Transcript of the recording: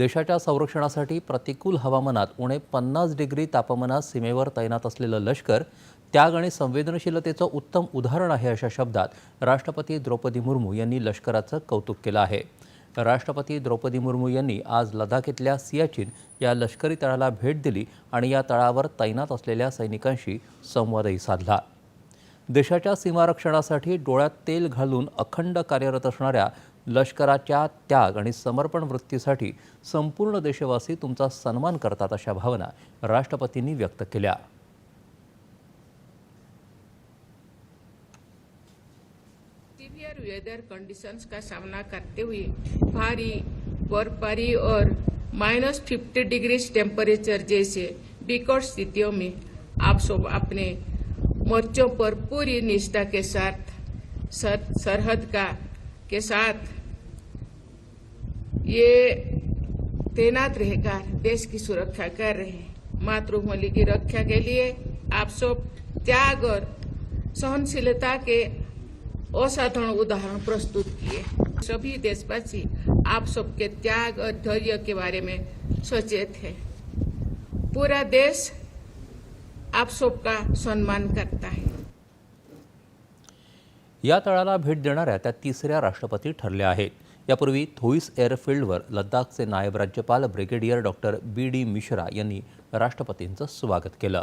देशाच्या संरक्षणासाठी प्रतिकूल हवामानात उणे पन्नास डिग्री तापमानात सीमेवर तैनात असलेलं लष्कर त्याग आणि संवेदनशीलतेचं उत्तम उदाहरण आहे अशा शब्दात राष्ट्रपती द्रौपदी मुर्मू यांनी लष्कराचं कौतुक केलं आहे. राष्ट्रपती द्रौपदी मुर्मू यांनी आज लडाख इथल्या सियाचीन या लष्करी तळाला भेट दिली आणि या तळावर तैनात असलेल्या सैनिकांशी संवादही साधला. देशाच्या सीमारक्षणासाठी डोळ्यात तेल घालून अखंड कार्यरत असणाऱ्या लष्कराच्या त्याग आणि समर्पण वृत्तीसाठी संपूर्ण देशवासी तुमचा सन्मान करतात अशा भावना राष्ट्रपतींनी व्यक्त केल्या. सीवियर वेदर कंडीशंस का सामना करते हुए भारी बर्फबारी और माइनस फिफ्टी डिग्री टेम्परेचर जैसे विकट स्थितियों में आप सब अपने मोर्चों पर पूरी निष्ठा के साथ सर, सरहद का के साथ ये तैनात रहकर, देश की सुरक्षा कर रहे हैं। मातृभूमि की रक्षा के लिए आप सब त्याग और सहनशीलता के असाधारण उदाहरण प्रस्तुत किए। सभी देशवासी, आप सबके त्याग और धैर्य के बारे में सचेत है। पूरा देश आप सबका सम्मान करता है। या तळाला भेट देणाऱ्या त्या तिसऱ्या राष्ट्रपती ठरल्या आहेत. यापूर्वी थोईस एअरफील्डवर लद्दाखचे नायब राज्यपाल brigadier doctor B D Mishra यांनी राष्ट्रपतींचं स्वागत केलं.